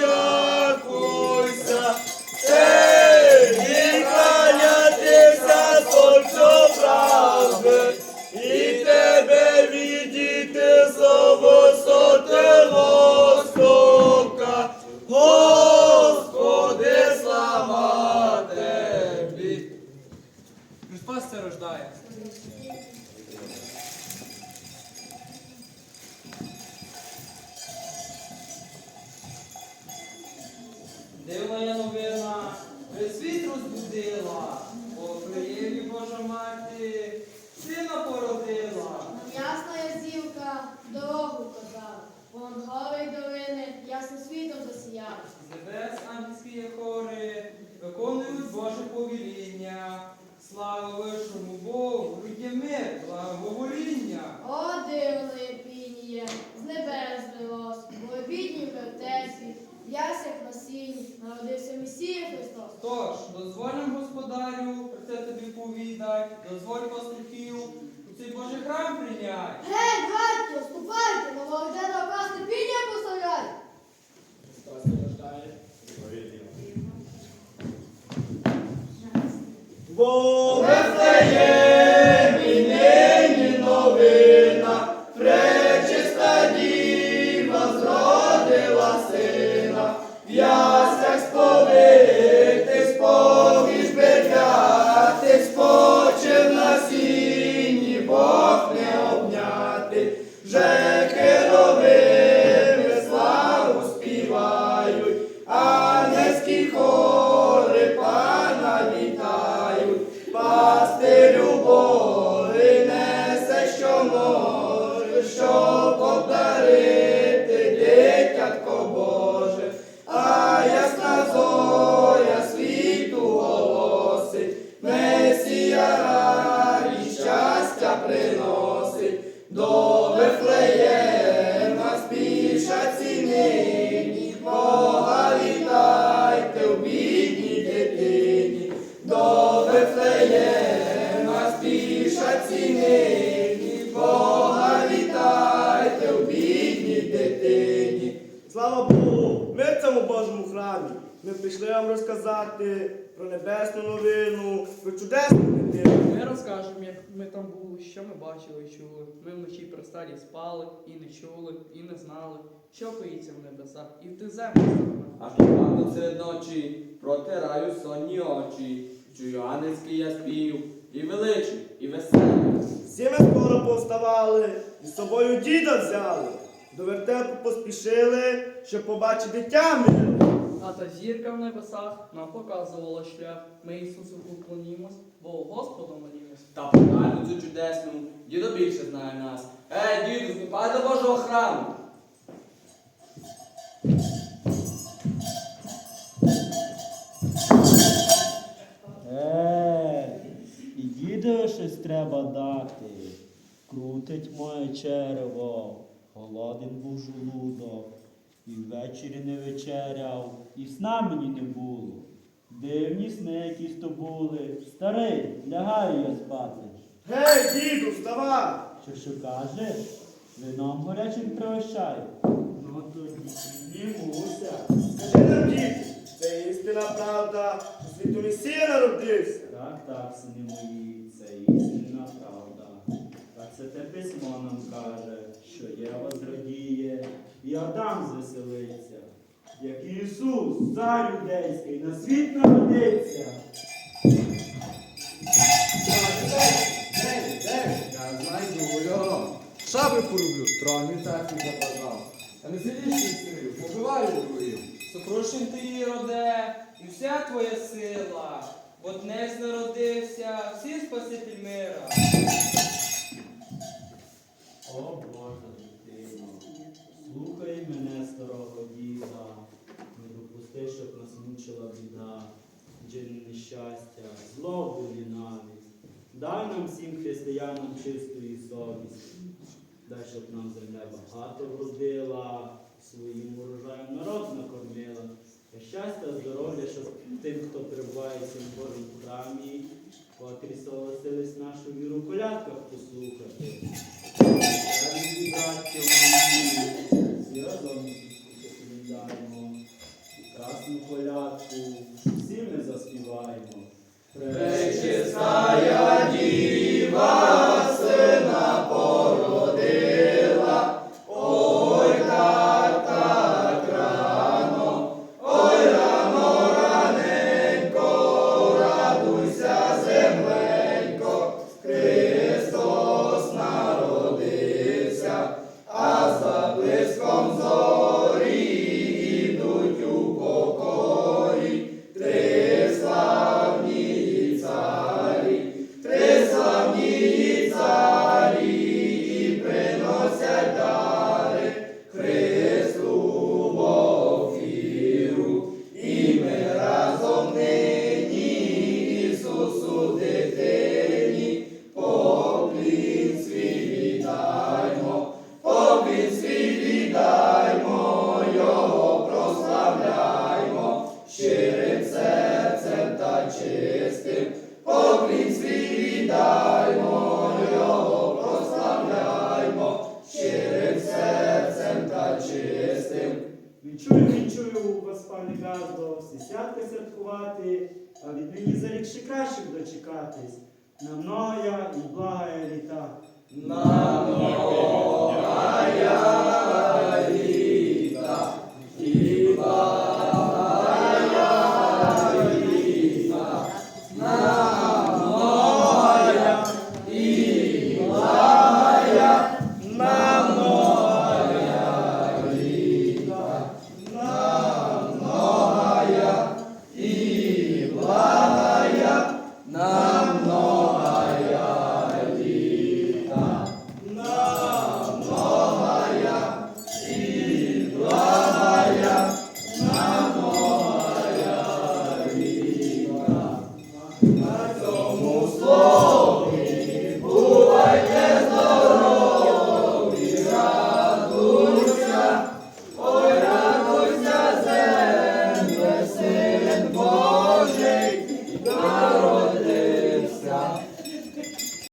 জয় казала, гори долини ясно світом засіяла. З небес ангельські хори виконують Боже повіління. Слава вищому Богу, є мир, благовоління. О, дивне пініє, з небес злилось, бо бідні в вертепі, в ясях на сіні, народився Месія Христос. Тож, дозволям господарю, про це тобі повідай, дозволь пастухів у цей Божий храм прийнять. Бо храмі. Ми прийшли вам розказати про небесну новину, про чудесну дитину. Ми розкажемо, як ми там були, що ми бачили і чули. Ми вночі при старі спали і не чули, і не знали, що коїться в небесах, і в землях саме. Аж рано серед ночі протираю сонні очі, чую ангельський я спів, і величий, і веселий. Всі ми скоро повставали і з собою діда взяли. До вертепу поспішили, щоб побачити дитя. А та зірка в небесах нам показувала шлях. Ми Ісусу поклонімось, бо Господу молімось. Та про цю чудесну дідо більше знає нас. Ей, діду, ступай до Божого храму. Е, і дідові щось треба дати. Крутить моє черево, голоден був жолудок, і ввечері не вечеряв, і сна мені не було. Дивні сни якісь то були. Старий, лягаю я спати. Гей, діду, вставай! Що що кажеш? Вином горячим пригощай. Ну тоді піднімуся. Скажи нам, діду, це істина правда, у світу Месія народився. Так, так, сини мої, це істинна правда. Так це те письмо нам каже, що Єва зрадіє, і Адам звеселиться. Як Ісус, цар юдейський, на світ народиться. Я знайду його. Шаби порублю, троні так не забажав. А не сидиш стрію, побиваю ворогів. Сокрушен ти Іроде, і вся твоя сила, бо днес народився всі спаситель мира. О Боже слухай мене, старого діда, не допусти, щоб нас мучила біда, джин нещастя, злобу ненависть. Дай нам всім християнам чистої совісті. Дай, щоб нам земля багато вродила, своїм урожаєм народ накормила. Щастя, здоров'я, щоб тим, хто перебуває в цьому Божому храмі, котрі согласились нашу віру колядках послухати. Красну колядку, всі ми заспіваємо. Пречистая діва чистим, поклін свій віддаймо, його прославляймо, щирим серцем та чистим. Відчую, вінчую вас, пане Газдо, всі святки святкувати, а від віднині за рік ще кращих дочекатись. На мною і благая літа. На многоя.